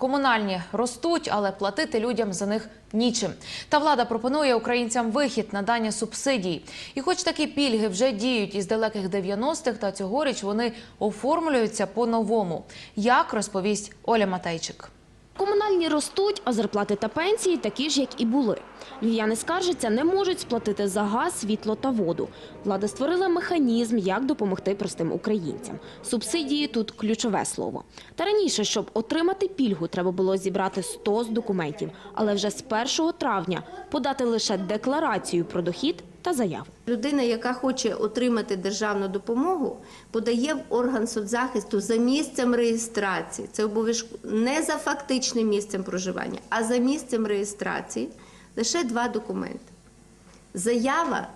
Комунальні ростуть, але платити людям за них нічим. Та влада пропонує українцям вихід надання субсидій. І хоч такі пільги вже діють із далеких 90-х, та цьогоріч вони оформлюються по-новому. Як розповість Оля Матейчик. Комунальні ростуть, а зарплати та пенсії такі ж, як і були. Львів'яни скаржаться, не можуть сплатити за газ, світло та воду. Влада створила механізм, як допомогти простим українцям. Субсидії тут ключове слово. Та раніше, щоб отримати пільгу, треба було зібрати 100 з документів. Але вже з 1 травня подати лише декларацію про дохід та заяву. Людина, яка хоче отримати державну допомогу, подає в орган соцзахисту за місцем реєстрації. Це обов'язково не за фактичним місцем проживання, а за місцем реєстрації лише два документи: заява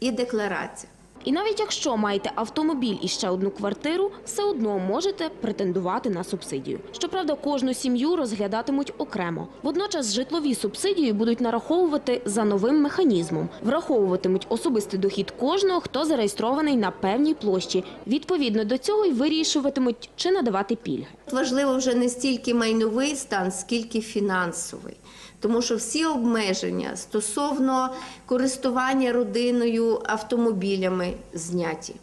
і декларація. І навіть якщо маєте автомобіль і ще одну квартиру, все одно можете претендувати на субсидію. Щоправда, кожну сім'ю розглядатимуть окремо. Водночас житлові субсидії будуть нараховувати за новим механізмом. Враховуватимуть особистий дохід кожного, хто зареєстрований на певній площі. Відповідно до цього й вирішуватимуть, чи надавати пільги. Важливо вже не стільки майновий стан, скільки фінансовий. Тому що всі обмеження стосовно користування родиною автомобілями зняті.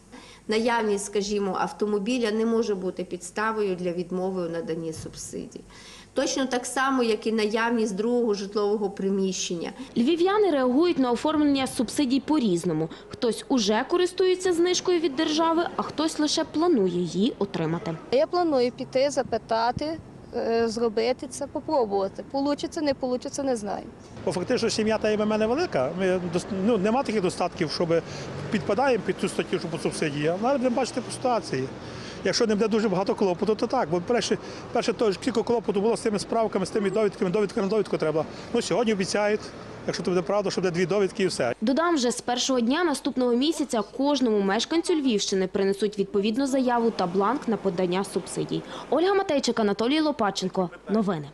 Наявність, скажімо, автомобіля не може бути підставою для відмови у наданні субсидій. Точно так само, як і наявність другого житлового приміщення. Львів'яни реагують на оформлення субсидій по-різному. Хтось уже користується знижкою від держави, а хтось лише планує її отримати. Я планую піти, запитати, зробити це, попробувати. Получиться, не получиться, не знаю. Бо фактично сім'я та в мене велика. Ми ну, нема таких достатків, щоб підпадаємо під цю статтю, що по субсидії. Але будемо бачити по ситуації. Якщо не буде дуже багато клопоту, то так. Бо перше, перше то ж скільки клопоту було з тими справками, з тими довідками, довідка на довідку треба. Ну сьогодні обіцяють, якщо це буде правда, що буде дві довідки і все. Додам, вже з першого дня наступного місяця кожному мешканцю Львівщини принесуть відповідну заяву та бланк на подання субсидій. Ольга Матейчик, Анатолій Лопаченко. Новини.